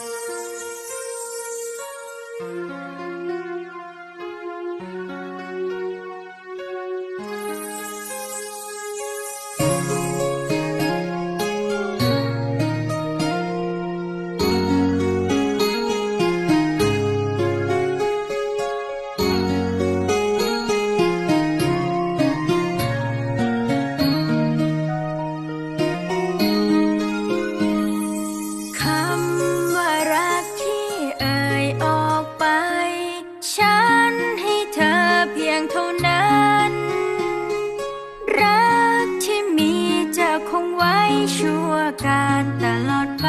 thank you. ชั่วการตลอดไป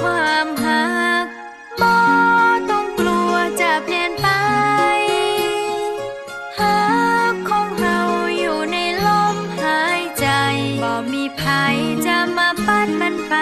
ความหักบ่ต้องกลัวจะเปลี่ยนไปหากของเราอยู่ในลมหายใจบ่มีภัยจะมาปัดมันไป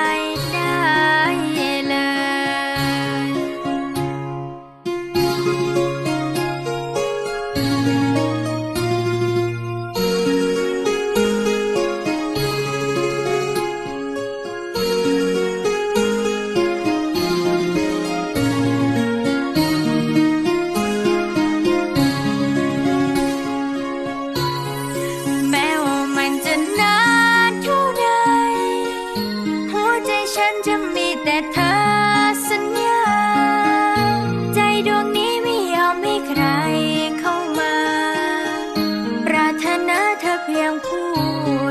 เพียงผู้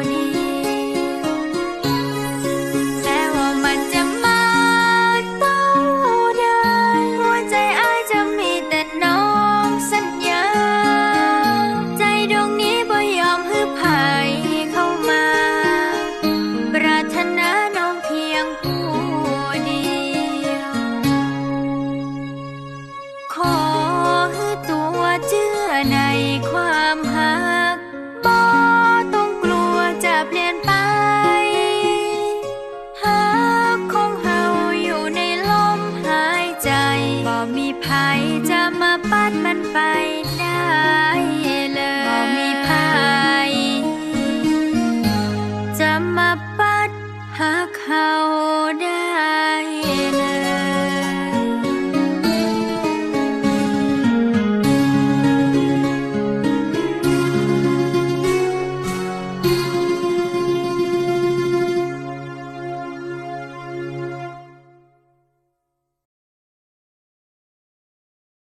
เดียวแล้วมันจะมาเต้าใดหัวใจอายจะมีแต่น้องสัญญา ใจดวงนี้บ่ยอมให้ภัยเข้ามา ปรารถนาน้องเพียงผู้เดียว ขอตัวเจือในความ ไปไม่มีจะมาปัดหาเขาได้เลย